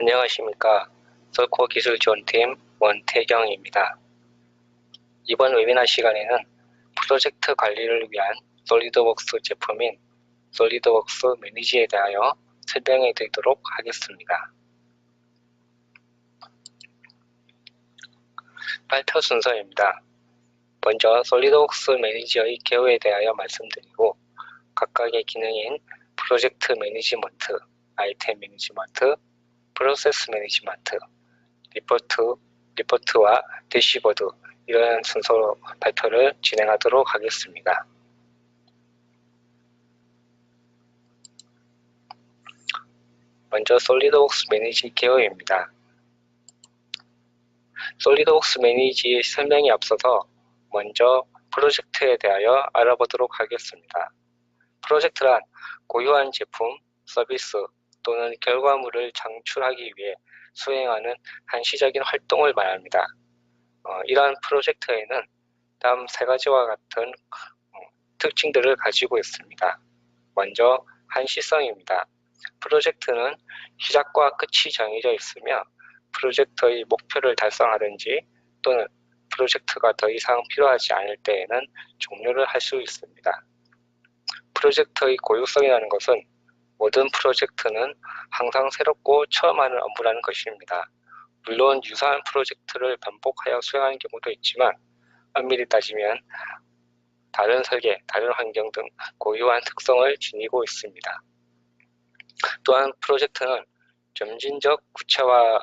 안녕하십니까. 솔코 기술 지원팀 원태경입니다. 이번 웨비나 시간에는 프로젝트 관리를 위한 솔리드웍스 제품인 솔리드웍스 매니지에 대하여 설명해 드리도록 하겠습니다. 발표 순서입니다. 먼저 솔리드웍스 매니저의 개요에 대하여 말씀드리고 각각의 기능인 프로젝트 매니지먼트, 아이템 매니지먼트, 프로세스 매니지먼트, 리포트, 리포트와 대시보드 이러한 순서로 발표를 진행하도록 하겠습니다. 먼저 솔리드웍스 매니지 개요입니다. 솔리드웍스 매니지의 설명이 앞서서 먼저 프로젝트에 대하여 알아보도록 하겠습니다. 프로젝트란 고유한 제품, 서비스 또는 결과물을 창출하기 위해 수행하는 한시적인 활동을 말합니다. 어, 이러한 프로젝트에는 다음 세 가지와 같은 어, 특징들을 가지고 있습니다. 먼저 한시성입니다. 프로젝트는 시작과 끝이 정해져 있으며 프로젝트의 목표를 달성하든지 또는 프로젝트가 더 이상 필요하지 않을 때에는 종료를 할 수 있습니다. 프로젝트의 고유성이라는 것은 모든 프로젝트는 항상 새롭고 처음 하는 업무라는 것입니다. 물론 유사한 프로젝트를 반복하여 수행하는 경우도 있지만 엄밀히 따지면 다른 설계, 다른 환경 등 고유한 특성을 지니고 있습니다. 또한 프로젝트는 점진적 구체화,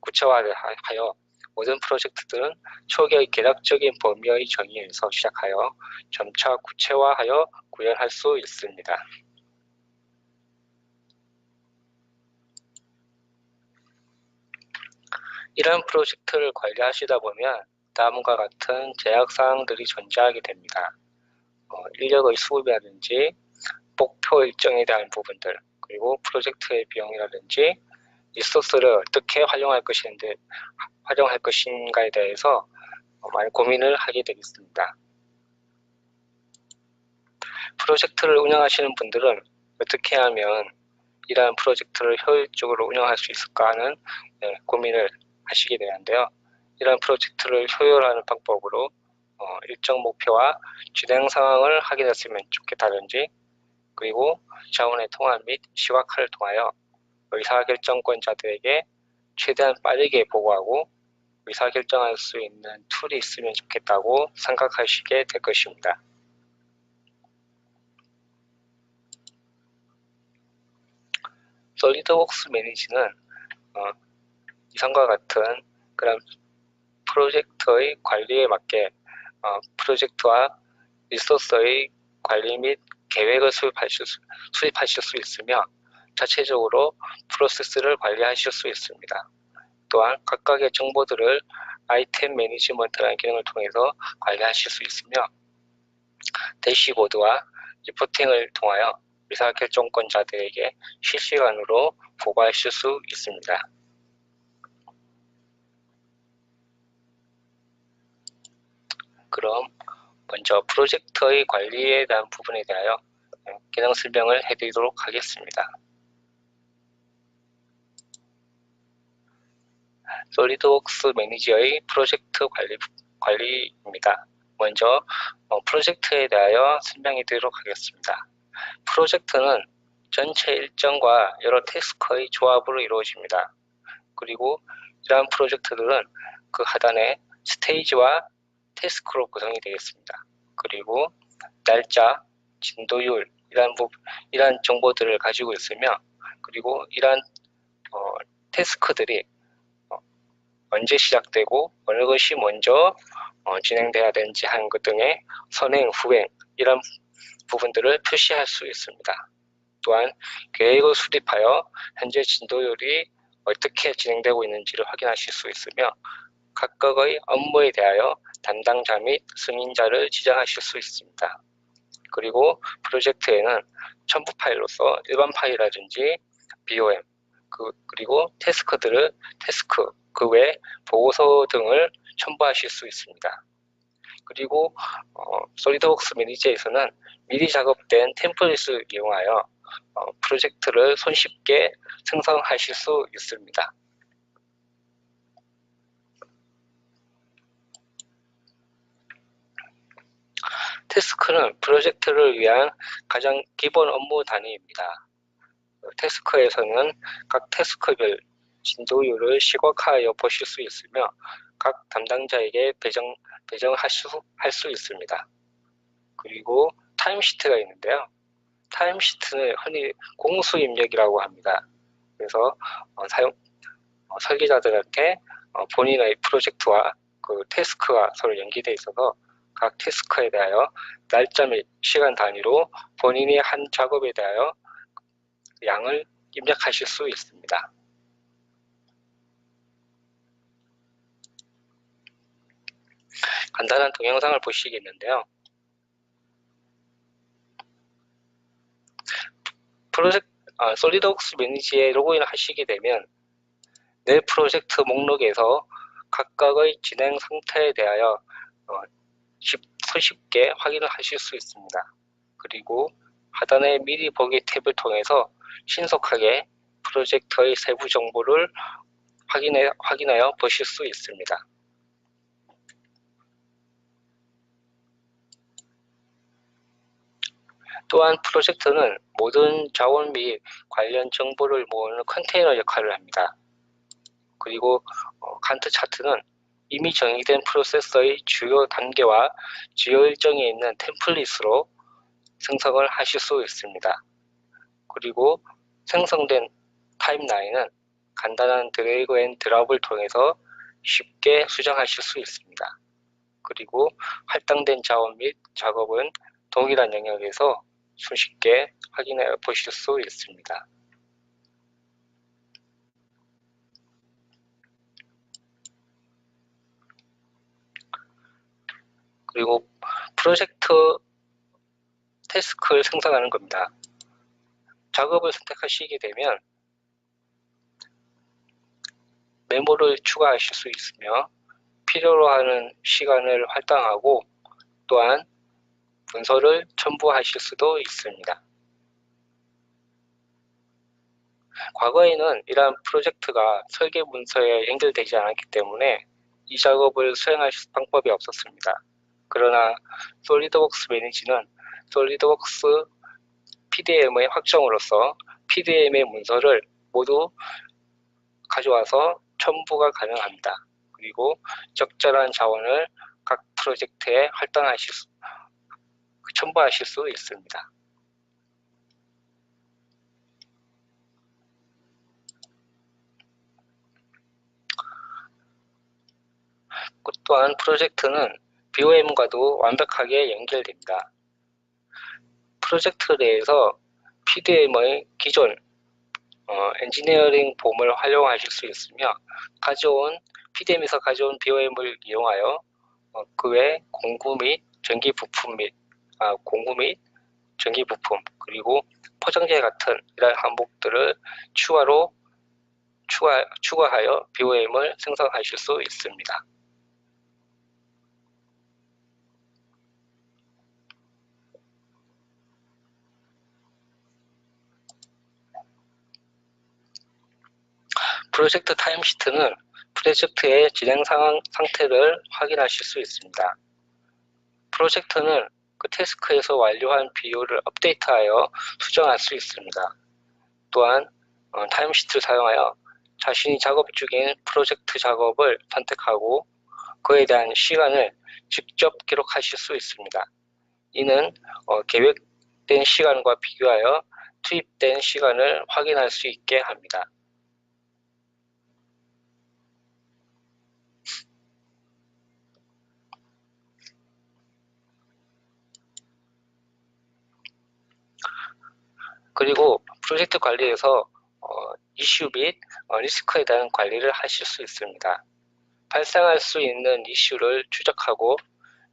구체화하여 모든 프로젝트들은 초기의 계략적인 범위의 정의에서 시작하여 점차 구체화하여 구현할 수 있습니다. 이런 프로젝트를 관리하시다 보면 다음과 같은 제약사항들이 존재하게 됩니다. 어, 인력의 수급이라든지 목표 일정에 대한 부분들 그리고 프로젝트의 비용이라든지 리소스를 어떻게 활용할 것인데 활용할 것인가에 대해서 많이 고민을 하게 되겠습니다. 프로젝트를 운영하시는 분들은 어떻게 하면 이러한 프로젝트를 효율적으로 운영할 수 있을까 하는 네, 고민을 하시게 되는데요. 이러한 프로젝트를 효율화하는 방법으로 어, 일정 목표와 진행 상황을 확인했으면 좋겠다든지 그리고 자원의 통합 및 시각화를 통하여 의사결정권자들에게 최대한 빠르게 보고하고 의사결정할 수 있는 툴이 있으면 좋겠다고 생각하시게 될 것입니다. 솔리드웍스 매니지는 어, 이상과 같은 그런 프로젝트의 관리에 맞게 어, 프로젝트와 리소스의 관리 및 계획을 수립하실 수, 수립하실 수 있으며 자체적으로 프로세스를 관리하실 수 있습니다. 또한 각각의 정보들을 아이템 매니지먼트라는 기능을 통해서 관리하실 수 있으며 대시보드와 리포팅을 통하여 의사결정권자들에게 실시간으로 보고하실 수 있습니다. 그럼 먼저 프로젝트의 관리에 대한 부분에 대하여 기능 설명을 해드리도록 하겠습니다. 솔리드웍스 매니저의 프로젝트 관리, 관리입니다. 먼저 어, 프로젝트에 대하여 설명해 드리도록 하겠습니다. 프로젝트는 전체 일정과 여러 태스크의 조합으로 이루어집니다. 그리고 이러한 프로젝트들은 그 하단에 스테이지와 태스크로 구성이 되겠습니다. 그리고 날짜, 진도율 이러한, 부, 이러한 정보들을 가지고 있으며 그리고 이러한 어, 태스크들이 어, 언제 시작되고 어느 것이 먼저 어, 진행돼야 되는지 하는 것 등의 선행, 후행 이런 부분들을 표시할 수 있습니다. 또한 계획을 수립하여 현재 진도율이 어떻게 진행되고 있는지를 확인하실 수 있으며 각각의 업무에 대하여 담당자 및 승인자를 지정하실 수 있습니다. 그리고 프로젝트에는 첨부 파일로서 일반 파일이라든지 BOM 그, 그리고 태스크들을 태스크 그 외 보고서 등을 첨부하실 수 있습니다. 그리고 어, 솔리드웍스 매니저에서는 미리 작업된 템플릿을 이용하여 어, 프로젝트를 손쉽게 생성하실 수 있습니다. 태스크는 프로젝트를 위한 가장 기본 업무 단위입니다. 태스크에서는 각 태스크별 진도율을 시각화하여 보실 수 있으며 각 담당자에게 배정, 배정할 수, 있습니다. 그리고 타임시트가 있는데요. 타임시트는 흔히 공수 입력이라고 합니다. 그래서 어, 사용 어, 설계자들한테 어, 본인의 프로젝트와 그 태스크가 서로 연계되어 있어서 각 태스크에 대하여 날짜 및 시간 단위로 본인이 한 작업에 대하여 양을 입력하실 수 있습니다. 간단한 동영상을 보시겠는데요. 프로젝트 아, 솔리드웍스 매니지에 로그인을 하시게 되면 내 프로젝트 목록에서 각각의 진행 상태에 대하여 어, 손쉽게 확인을 하실 수 있습니다. 그리고 하단의 미리 보기 탭을 통해서 신속하게 프로젝트의 세부 정보를 확인해, 확인하여 보실 수 있습니다. 또한 프로젝트는 모든 자원 및 관련 정보를 모으는 컨테이너 역할을 합니다. 그리고 어, 간트 차트는 이미 정의된 프로세서의 주요 단계와 주요 일정에 있는 템플릿으로 생성을 하실 수 있습니다. 그리고 생성된 타임라인은 간단한 드래그 앤 드랍을 통해서 쉽게 수정하실 수 있습니다. 그리고 할당된 자원 및 작업은 동일한 영역에서 손쉽게 확인해 보실 수 있습니다. 그리고 프로젝트 태스크를 생성하는 겁니다. 작업을 선택하시게 되면 메모를 추가하실 수 있으며 필요로 하는 시간을 할당하고 또한 문서를 첨부하실 수도 있습니다. 과거에는 이러한 프로젝트가 설계 문서에 연결되지 않았기 때문에 이 작업을 수행할 방법이 없었습니다. 그러나 솔리드웍스 매니지는 솔리드웍스 PDM의 확정으로서 PDM의 문서를 모두 가져와서 첨부가 가능합니다. 그리고 적절한 자원을 각 프로젝트에 할당하실 수, 첨부하실 수 있습니다. 또한 프로젝트는 BOM과도 완벽하게 연결됩니다. 프로젝트 내에서 PDM의 기존 어, 엔지니어링 봄을 활용하실 수 있으며 가져온 PDM에서 가져온 BOM을 이용하여 어, 그외 공구 및 전기 부품 및 아, 공구 및 전기 부품 그리고 포장재 같은 이러한 항목들을 추가로 추가, 추가하여 BOM을 생성하실 수 있습니다. 프로젝트 타임시트는 프로젝트의 진행 상황 상태를 확인하실 수 있습니다. 프로젝트는 그 태스크에서 완료한 비율을 업데이트하여 수정할 수 있습니다. 또한 어, 타임시트를 사용하여 자신이 작업 중인 프로젝트 작업을 선택하고 그에 대한 시간을 직접 기록하실 수 있습니다. 이는 어, 계획된 시간과 비교하여 투입된 시간을 확인할 수 있게 합니다. 그리고 프로젝트 관리에서 어, 이슈 및 어, 리스크에 대한 관리를 하실 수 있습니다. 발생할 수 있는 이슈를 추적하고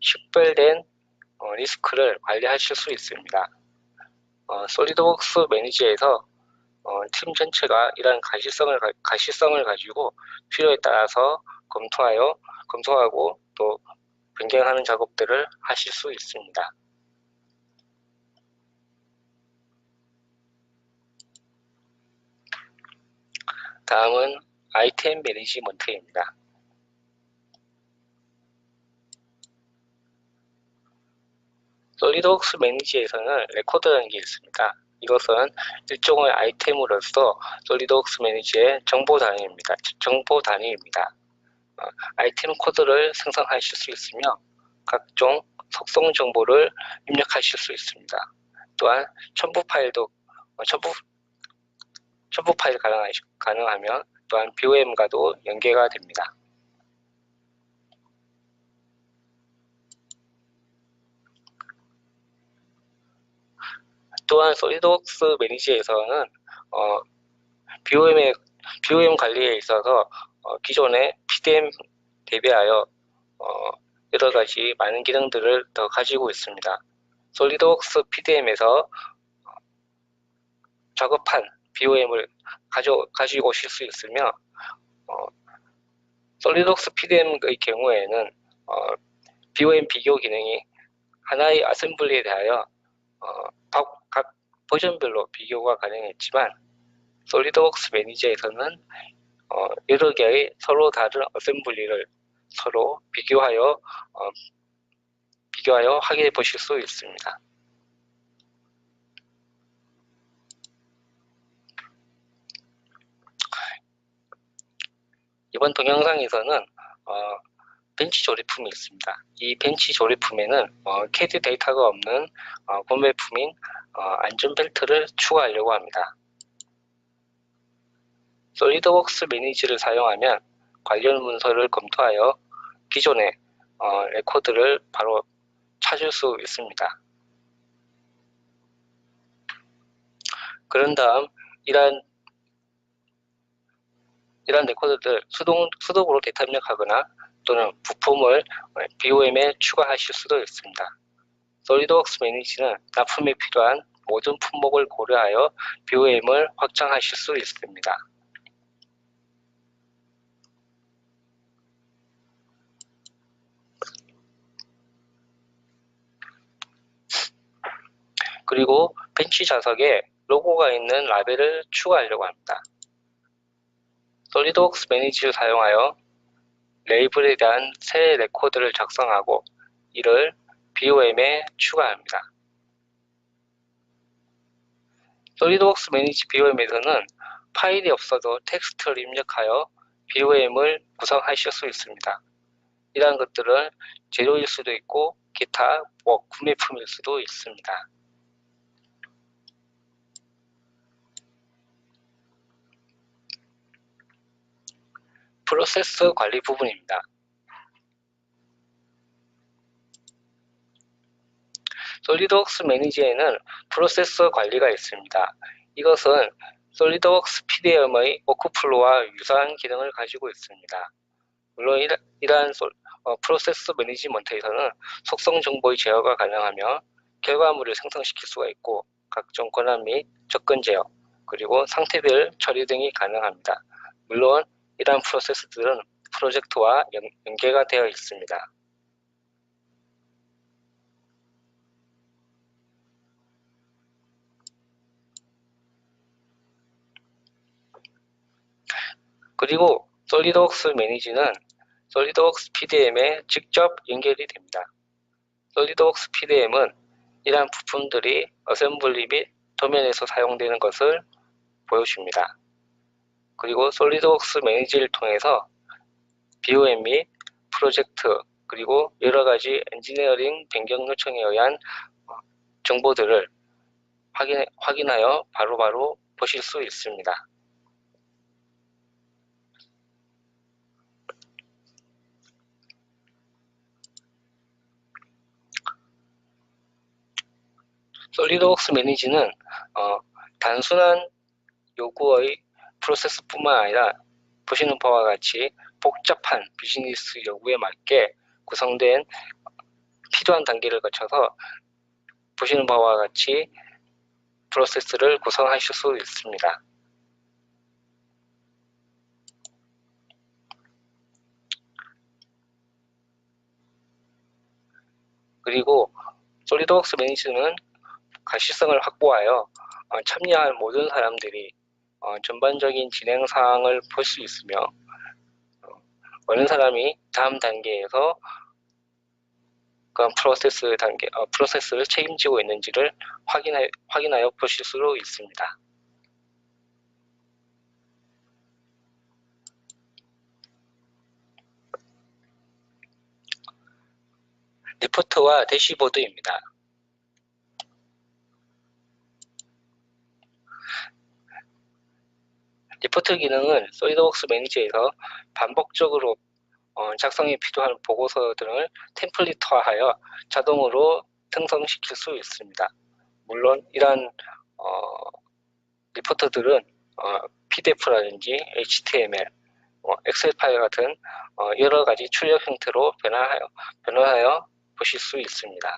식별된 어, 리스크를 관리하실 수 있습니다. 어, 솔리드웍스 매니저에서 어, 팀 전체가 이러한 가시성을, 가시성을 가지고 필요에 따라서 검토하여 검토하고 또 변경하는 작업들을 하실 수 있습니다. 다음은 아이템 매니지먼트입니다. 솔리드웍스 매니지에서는 레코드라는 게 있습니다. 이것은 일종의 아이템으로서 솔리드웍스 매니지의 정보 단위입니다. 정보 단위입니다. 어, 아이템 코드를 생성하실 수 있으며 각종 속성 정보를 입력하실 수 있습니다. 또한 첨부 파일도 어, 첨부 첨부 파일 가능하면 또한 BOM과도 연계가 됩니다. 또한 솔리드웍스 매니지에서는 어, BOM의 BOM 관리에 있어서 어, 기존의 PDM 대비하여 어, 여러 가지 많은 기능들을 더 가지고 있습니다. 솔리드웍스 PDM에서 어, 작업한 BOM을 가져, 가지고 오실 수 있으며 어, 솔리드웍스 PDM의 경우에는 어, BOM 비교 기능이 하나의 어셈블리에 대하여 어, 각 버전별로 비교가 가능했지만 솔리드웍스 매니저에서는 어, 여러 개의 서로 다른 어셈블리를 서로 비교하여 어, 비교하여 확인해 보실 수 있습니다. 이번 동영상에서는 어, 벤치 조립품이 있습니다. 이 벤치 조립품에는 어, 캐드 데이터가 없는 어, 구매품인 어, 안전벨트를 추가하려고 합니다. 솔리드웍스 매니지를 사용하면 관련 문서를 검토하여 기존의 어, 레코드를 바로 찾을 수 있습니다. 그런 다음 이러한 이러한 레코드들 수동, 수동으로 데이터 입력하거나 또는 부품을 BOM에 추가하실 수도 있습니다. 솔리드웍스 매니지는 납품에 필요한 모든 품목을 고려하여 BOM을 확장하실 수 있습니다. 그리고 벤치 좌석에 로고가 있는 라벨을 추가하려고 합니다. 솔리드웍스 매니지를 사용하여 레이블에 대한 새 레코드를 작성하고 이를 BOM에 추가합니다. 솔리드웍스 매니지 BOM에서는 파일이 없어도 텍스트를 입력하여 BOM을 구성하실 수 있습니다. 이러한 것들은 재료일 수도 있고 기타 뭐 구매품일 수도 있습니다. 프로세스 관리 부분입니다. 솔리드웍스 매니지에는 프로세서 관리가 있습니다. 이것은 솔리드웍스 PDM의 워크플로우와 유사한 기능을 가지고 있습니다. 물론 이러한 어, 프로세스 매니지먼트에서는 속성 정보의 제어가 가능하며 결과물을 생성시킬 수가 있고 각종 권한 및 접근 제어 그리고 상태별 처리 등이 가능합니다. 물론 이러한 프로세스들은 프로젝트와 연, 연계가 되어 있습니다. 그리고 솔리드웍스 매니지는 솔리드웍스 PDM에 직접 연결이 됩니다. 솔리드웍스 PDM은 이러한 부품들이 어셈블리 및 도면에서 사용되는 것을 보여줍니다. 그리고 솔리드웍스 매니지를 통해서 BOM 및 프로젝트 그리고 여러 가지 엔지니어링 변경 요청에 의한 어, 정보들을 확인, 확인하여 바로바로 바로 보실 수 있습니다. 솔리드웍스 매니지는 어, 단순한 요구의 프로세스뿐만 아니라 보시는 바와 같이 복잡한 비즈니스 요구에 맞게 구성된 필요한 단계를 거쳐서 보시는 바와 같이 프로세스를 구성하실 수 있습니다. 그리고 솔리드웍스 매니지는 가시성을 확보하여 어, 참여한 모든 사람들이 어, 어, 전반적인 진행 사항을 볼 수 있으며 어, 어느 사람이 다음 단계에서 그 프로세스 단계 어, 프로세스를 책임지고 있는지를 확인하, 확인하여 보실 수 있습니다. 리포트와 대시보드입니다. 리포트 기능은 솔리드웍스 매니저에서 반복적으로 어, 작성에 필요한 보고서들을 템플릿화하여 자동으로 생성시킬 수 있습니다. 물론 이러한 어, 리포트들은 어, PDF라든지 HTML, 어, 엑셀 파일 같은 어, 여러 가지 출력 형태로 변화하여, 변화하여 보실 수 있습니다.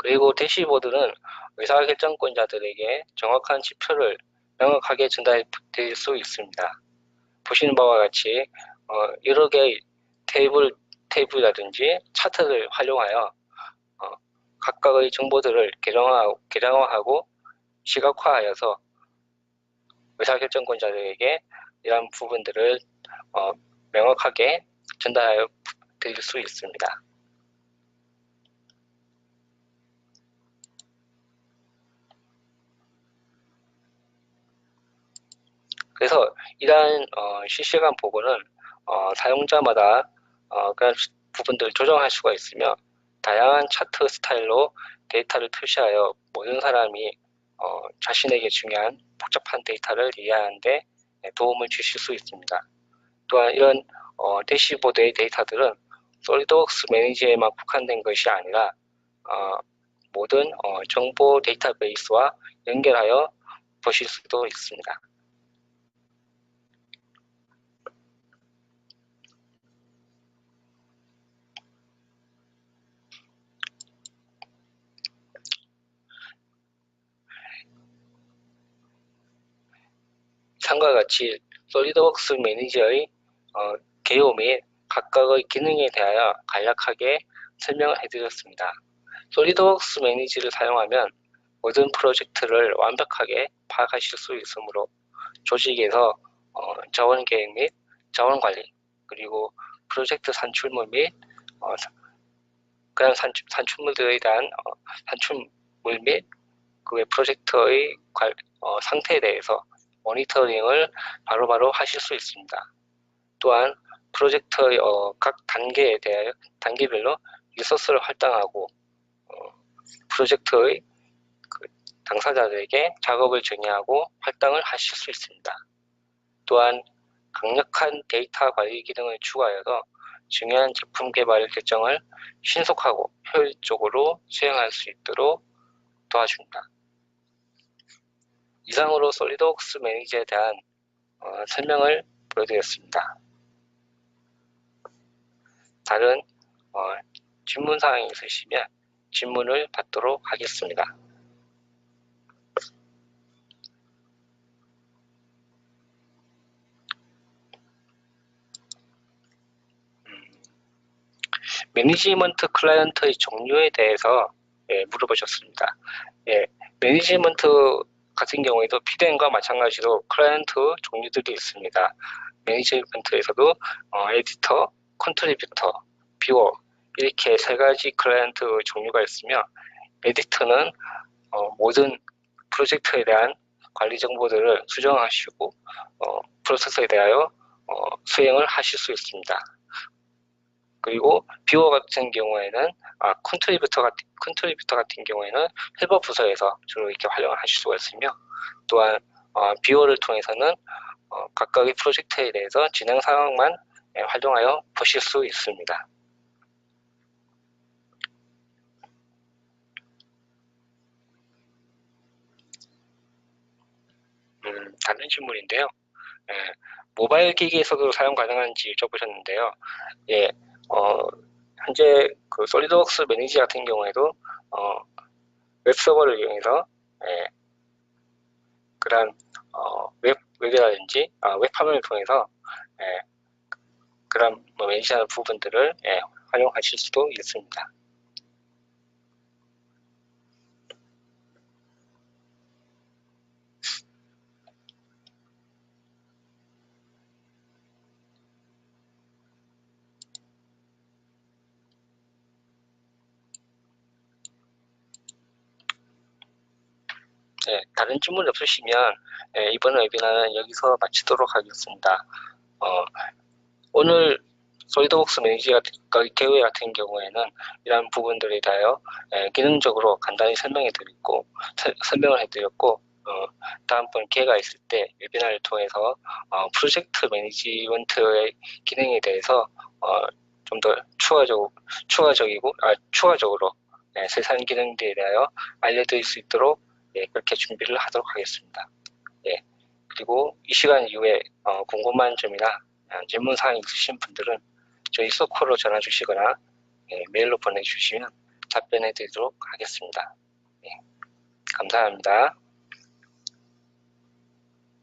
그리고 대시보드는 의사결정권자들에게 정확한 지표를 명확하게 드릴 수 있습니다. 보시는 바와 같이 어, 여러 개의 테이블, 테이블이라든지 차트를 활용하여 어, 각각의 정보들을 개량화하고, 개량화하고 시각화하여서 의사결정권자들에게 이러한 부분들을 어, 명확하게 전달하여 드릴 수 있습니다. 그래서 이러한 어, 실시간 보고는 어, 사용자마다 어, 그런 부분들을 조정할 수가 있으며 다양한 차트 스타일로 데이터를 표시하여 모든 사람이 어, 자신에게 중요한 복잡한 데이터를 이해하는데 도움을 주실 수 있습니다. 또한 이런 어, 대시보드의 데이터들은 솔리드웍스 매니저에만 국한된 것이 아니라 어, 모든 어, 정보 데이터베이스와 연결하여 보실 수도 있습니다. 상과 같이 솔리드웍스 매니저의 어, 개요 및 각각의 기능에 대하여 간략하게 설명을 해드렸습니다. 솔리드웍스 매니저를 사용하면 모든 프로젝트를 완벽하게 파악하실 수 있으므로 조직에서 어, 자원 계획 및 자원 관리 그리고 프로젝트 산출물 및 어, 그런 산출, 산출물들에 대한 어, 산출물 및 그 외 프로젝트의 관, 어, 상태에 대해서 모니터링을 바로바로 하실 수 있습니다. 또한 프로젝트의 어, 각 단계에 대하여 단계별로 리소스를 할당하고 어, 프로젝트의 그 당사자들에게 작업을 정의하고 할당을 하실 수 있습니다. 또한 강력한 데이터 관리 기능을 추가하여서 중요한 제품 개발 결정을 신속하고 효율적으로 수행할 수 있도록 도와줍니다. 이상으로 솔리드웍스 매니저에 대한 어, 설명을 보여드렸습니다. 다른 어, 질문 사항이 있으시면 질문을 받도록 하겠습니다. 음, 매니지먼트 클라이언트의 종류에 대해서 예, 물어보셨습니다. 예, 매니지먼트 같은 경우에도 PDM과 마찬가지로 클라이언트 종류들이 있습니다. 매니지먼트에서도 어, 에디터, 컨트리뷰터, 뷰어 이렇게 세 가지 클라이언트 종류가 있으며 에디터는 어, 모든 프로젝트에 대한 관리 정보들을 수정하시고 어, 프로세서에 대하여 어, 수행을 하실 수 있습니다. 그리고 뷰어 같은 경우에는 아, 컨트리뷰터 같은 컨트리뷰터 같은 경우에는 헬버 부서에서 주로 이렇게 활용을 하실 수가 있으며 또한 어, 뷰어를 통해서는 어, 각각의 프로젝트에 대해서 진행 상황만 예, 활용하여 보실 수 있습니다. 음, 다른 질문인데요. 예, 모바일 기기에서도 사용 가능한지 여쭤보셨는데요. 예, 어, 현재 그 솔리드웍스 매니지 같은 경우에도 어, 웹서버를 이용해서 예, 그런 어, 웹 웹이라든지 아, 웹 화면을 통해서 예, 그런 뭐 매니지하는 부분들을 예, 활용하실 수도 있습니다. 예, 다른 질문 없으시면 예, 이번 웨비나는 여기서 마치도록 하겠습니다. 어, 오늘 솔리드웍스 매니지 개회 같은 경우에는 이러한 부분들에 대하여 예, 기능적으로 간단히 설명해 드렸고 설명을 해드렸고 어, 다음번 기회가 있을 때 웨비나를 통해서 어, 프로젝트 매니지먼트의 기능에 대해서 어, 좀 더 추가적, 추가적이고 아, 추가적으로 예, 세상 기능들에 대하여 알려드릴 수 있도록 예, 그렇게 준비를 하도록 하겠습니다. 예, 그리고 이 시간 이후에 어, 궁금한 점이나 어, 질문 사항 있으신 분들은 저희 서코로 전화 주시거나 예, 메일로 보내주시면 답변해 드리도록 하겠습니다. 예, 감사합니다.